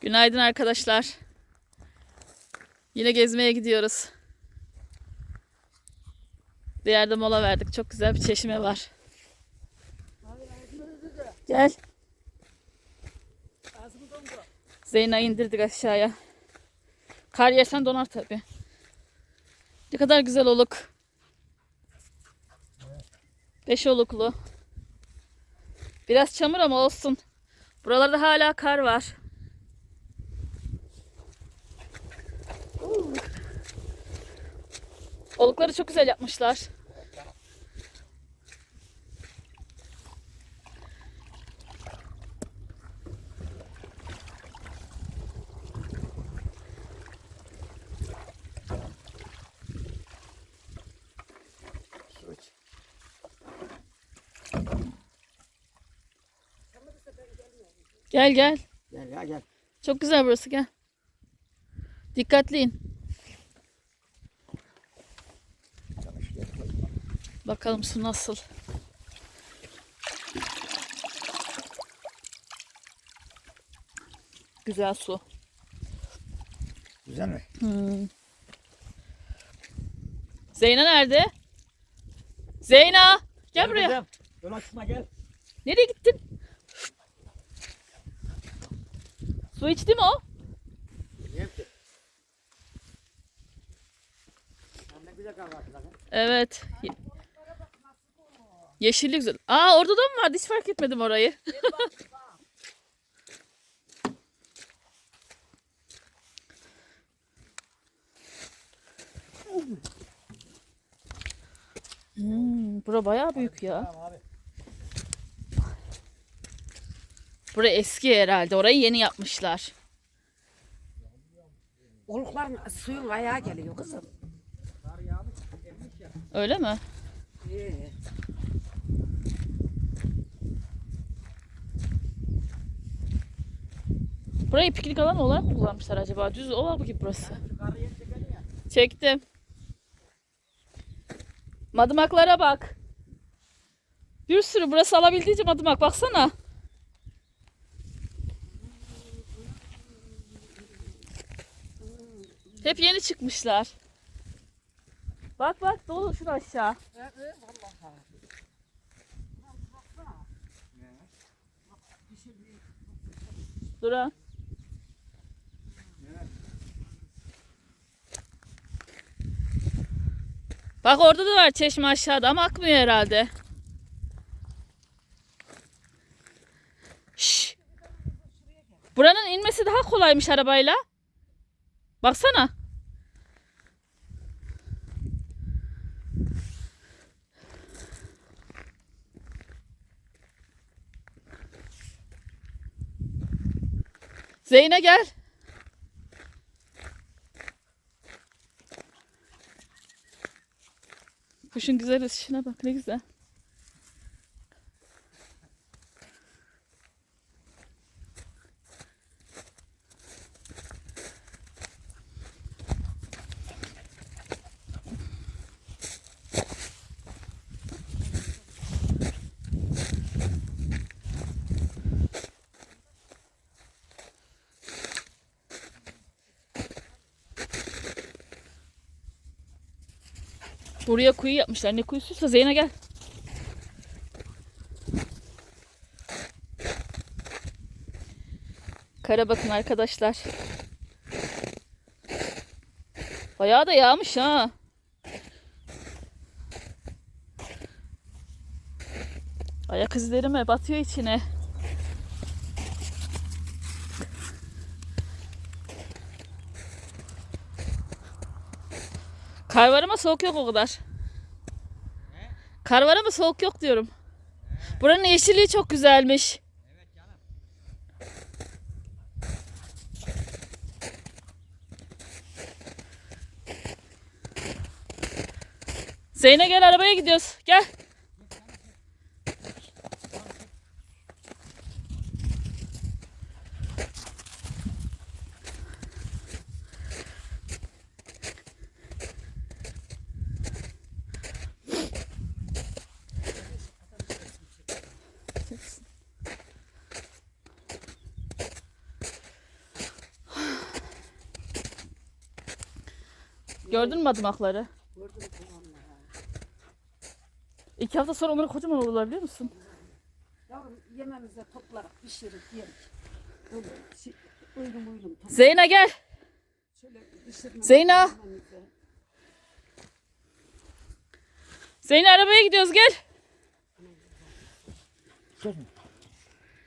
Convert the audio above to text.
Günaydın arkadaşlar. Yine gezmeye gidiyoruz. Bir yerde mola verdik. Çok güzel bir çeşme var. Gel. Zeyna'yı indirdik aşağıya. Kar yersen donar tabi. Ne kadar güzel oluk. Beş oluklu. Biraz çamur ama olsun. Buralarda hala kar var. Olukları çok güzel yapmışlar. Gel gel. Gel ya gel. Çok güzel burası gel. Dikkatli in. Bakalım su nasıl. Güzel su. Güzel mi? Hmm. Zeyna nerede? Zeyna! Gel buraya. kızım. Yola çıkma gel. Nereye gittin? Su içti mi o? Yem ki. Lan Ne güzel kar var lan. Evet. Ye- Yeşillik güzel. Aa orada da mı vardı? Hiç fark etmedim orayı. Hmm, bura bayağı büyük ya. Bura eski herhalde. Orayı yeni yapmışlar. Olukların suyun ayağı geliyor kızım. Kar yağmış. Emmiş ya. Öyle mi? Burayı piknik alanı olarak mı kullanmışlar acaba? Düz ova gibi burası. Çektim. Madımaklara bak. Bir sürü burası alabildiğince madımak baksana. Hep yeni çıkmışlar. Bak bak dolu şunu aşağı. Dura. Bak orada da var çeşme aşağıda ama akmıyor herhalde. Şş. Buranın inmesi daha kolaymış arabayla. Baksana. Zeyne gel. Kuşun güzel ışığına bak ne güzel. Buraya kuyu yapmışlar. Ne kuyusuysa Zeyne gel. Kara bakın arkadaşlar. Bayağı da yağmış ha. Ayak izlerime batıyor içine. Kar var ama soğuk yok o kadar. Kar var ama soğuk yok diyorum. Buranın yeşilliği çok güzelmiş. Zeyne gel arabaya gidiyoruz. Gel. Gördün mü mü vallahi. İki hafta sonra onları kocaman olurlar biliyor musun? Yavrum yememize toplarak pişirip yerik. Böyle şey, topla- Zeyna gel. Şöyle pişirmemize, Zeyna. yememize. Zeyna arabaya gidiyoruz gel. Mü?